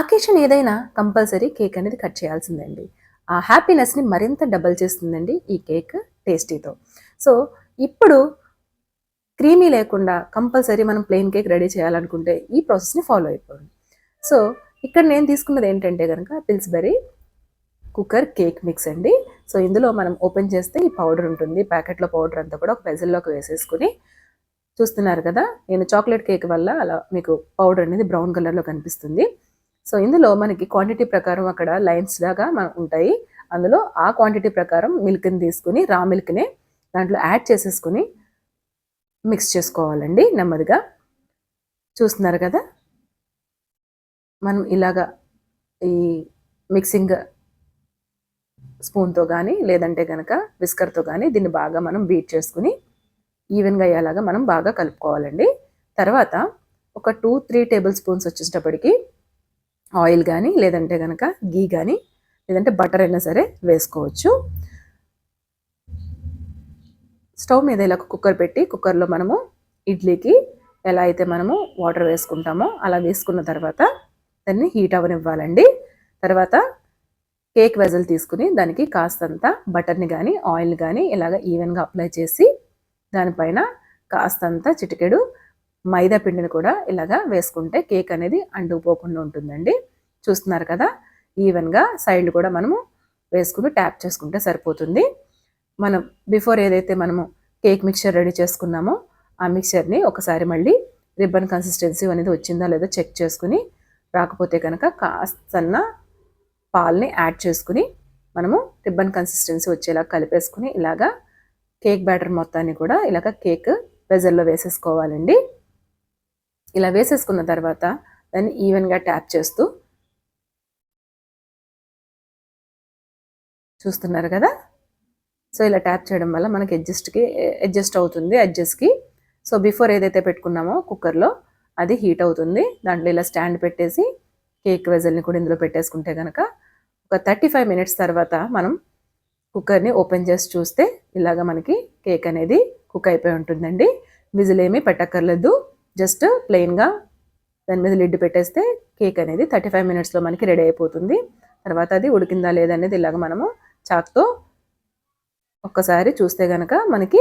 Occasion ఏదైనా compulsory cake అనేది cut చేయాల్సిందండి. ఆ హ్యాపీనెస్ని మరింత డబల్ చేస్తుందండి ఈ కేక్ టేస్టీతో. సో ఇప్పుడు క్రీమీ లేకుండా కంపల్సరీ మనం ప్లెయిన్ కేక్ రెడీ చేయాలనుకుంటే ఈ ప్రాసెస్ని ఫాలో అయిపోండి. సో ఇక్కడ నేను తీసుకున్నది ఏంటంటే కనుక పిల్స్బెరీ కుక్కర్ కేక్ మిక్స్ అండి. సో ఇందులో మనం ఓపెన్ చేస్తే ఈ పౌడర్ ఉంటుంది. ప్యాకెట్లో పౌడర్ అంతా కూడా ఒక పెజల్లోకి వేసేసుకుని చూస్తున్నారు కదా నేను చాక్లెట్ కేక్ వల్ల అలా మీకు పౌడర్ అనేది బ్రౌన్ కలర్లో కనిపిస్తుంది. సో ఇందులో మనకి క్వాంటిటీ ప్రకారం అక్కడ లైన్స్ లాగా మన ఉంటాయి. అందులో ఆ క్వాంటిటీ ప్రకారం మిల్క్ని తీసుకుని రా మిల్క్ని దాంట్లో యాడ్ చేసేసుకుని మిక్స్ చేసుకోవాలండి నెమ్మదిగా. చూస్తున్నారు కదా? మనం ఇలాగా ఈ మిక్సింగ్ స్పూన్తో కానీ లేదంటే కనుక విస్కర్తో కానీ దీన్ని బాగా మనం బీట్ చేసుకుని ఈవెన్గా అయ్యేలాగా మనం బాగా కలుపుకోవాలండి. తర్వాత ఒక టూ త్రీ టేబుల్ స్పూన్స్ వచ్చేటప్పటికి ఆయిల్ కానీ లేదంటే కనుక గీ కానీ లేదంటే బటర్ అయినా సరే వేసుకోవచ్చు. స్టవ్ మీద ఇలా కుక్కర్ పెట్టి కుక్కర్లో మనము ఇడ్లీకి ఎలా అయితే మనము వాటర్ వేసుకుంటామో అలా వేసుకున్న తర్వాత దాన్ని హీట్ అవ్వనివ్వాలండి తర్వాత కేక్ వెజల్ తీసుకుని దానికి కాస్తంత బటర్ని కానీ ఆయిల్ కానీ ఇలాగ ఈవెన్గా అప్లై చేసి దానిపైన కాస్తంత చిటికెడు మైదా పిండిని కూడా ఇలాగా వేసుకుంటే కేక్ అనేది అంటుకుపోకుండా ఉంటుందండి. చూస్తున్నారు కదా? ఈవెన్గా సైడ్ కూడా మనము వేసుకుని ట్యాప్ చేసుకుంటే సరిపోతుంది. మనం బిఫోర్ ఏదైతే మనము కేక్ మిక్చర్ రెడీ చేసుకున్నామో ఆ మిక్చర్ని ఒకసారి మళ్ళీ రిబ్బన్ కన్సిస్టెన్సీ అనేది వచ్చిందా లేదో చెక్ చేసుకుని రాకపోతే కనుక కాస్తన్న పాల్ని యాడ్ చేసుకుని మనము రిబ్బన్ కన్సిస్టెన్సీ వచ్చేలా కలిపేసుకుని ఇలాగా కేక్ బ్యాటర్ మొత్తాన్ని కూడా ఇలాగ కేక్ వెజల్లో వేసేసుకోవాలండి. ఇలా వేసేసుకున్న తర్వాత దాన్ని ఈవెన్గా ట్యాప్ చేస్తూ చూస్తున్నారు కదా? సో ఇలా ట్యాప్ చేయడం వల్ల మనకి అడ్జస్ట్కి అడ్జస్ట్ అవుతుంది అడ్జస్ట్కి సో బిఫోర్ ఏదైతే పెట్టుకున్నామో కుక్కర్లో అది హీట్ అవుతుంది. దాంట్లో ఇలా స్టాండ్ పెట్టేసి కేక్ వెజల్ని కూడా ఇందులో పెట్టేసుకుంటే కనుక ఒక థర్టీ ఫైవ్ మినిట్స్ తర్వాత మనం కుక్కర్ని ఓపెన్ చేసి చూస్తే ఇలాగ మనకి కేక్ అనేది కుక్ అయిపోయి ఉంటుందండి. విజిల్ ఏమీ పెట్టక్కర్లేదు. జస్ట్ ప్లెయిన్గా దాని మీద లిడ్ పెట్టేస్తే కేక్ అనేది థర్టీ ఫైవ్ మినిట్స్లో మనకి రెడీ అయిపోతుంది. తర్వాత అది ఉడికిందా లేదనేది ఇలాగ మనము చాక్తో ఒక్కసారి చూస్తే కనుక మనకి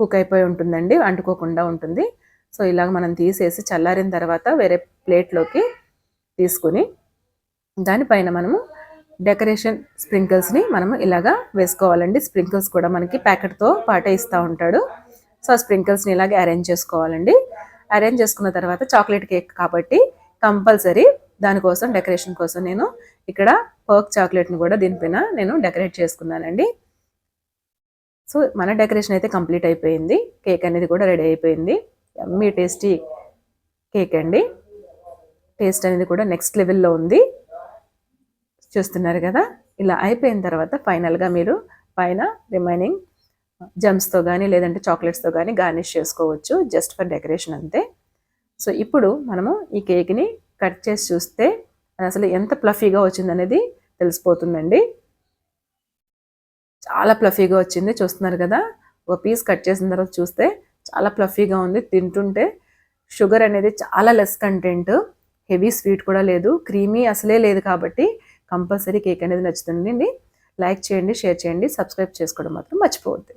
కుక్ అయిపోయి ఉంటుందండి అంటుకోకుండా ఉంటుంది. సో ఇలాగ మనం తీసేసి చల్లారిన తర్వాత వేరే ప్లేట్లోకి తీసుకుని దానిపైన మనము డెకరేషన్ స్ప్రింకిల్స్ని మనము ఇలాగా వేసుకోవాలండి. స్ప్రింకిల్స్ కూడా మనకి ప్యాకెట్తో పాటే ఇస్తూ ఉంటాడు. సో ఆ స్ప్రింకిల్స్ని ఇలాగే అరేంజ్ చేసుకోవాలండి. అరేంజ్ చేసుకున్న తర్వాత చాక్లెట్ కేక్ కాబట్టి కంపల్సరీ దానికోసం డెకరేషన్ కోసం నేను ఇక్కడ పర్క్ చాక్లెట్ని కూడా దీనిపైన నేను డెకరేట్ చేసుకున్నానండి. సో మన డెకరేషన్ అయితే కంప్లీట్ అయిపోయింది. కేక్ అనేది కూడా రెడీ అయిపోయింది. ఎమ్మీ టేస్టీ కేక్ అండి. టేస్ట్ అనేది కూడా నెక్స్ట్ లెవెల్లో ఉంది. చూస్తున్నారు కదా? ఇలా అయిపోయిన తర్వాత ఫైనల్గా మీరు పైన రిమైనింగ్ జమ్స్తో కానీ లేదంటే చాక్లెట్స్తో కానీ గార్నిష్ చేసుకోవచ్చు. జస్ట్ ఫర్ డెకరేషన్ అంతే. సో ఇప్పుడు మనము ఈ కేక్ని కట్ చేసి చూస్తే అసలు ఎంత ప్లఫీగా వచ్చిందనేది తెలిసిపోతుందండి. చాలా ప్లఫీగా వచ్చింది చూస్తున్నారు కదా. ఒక పీస్ కట్ చేసిన తర్వాత చూస్తే చాలా ప్లఫీగా ఉంది. తింటుంటే షుగర్ అనేది చాలా లెస్ కంటెంట్. హెవీ స్వీట్ కూడా లేదు. క్రీమీ అసలే లేదు కాబట్టి కంపల్సరీ కేక్ అనేది నచ్చుతుంది. లైక్ చేయండి షేర్ చేయండి సబ్స్క్రైబ్ చేసుకోవడం మాత్రం మర్చిపోవద్దు.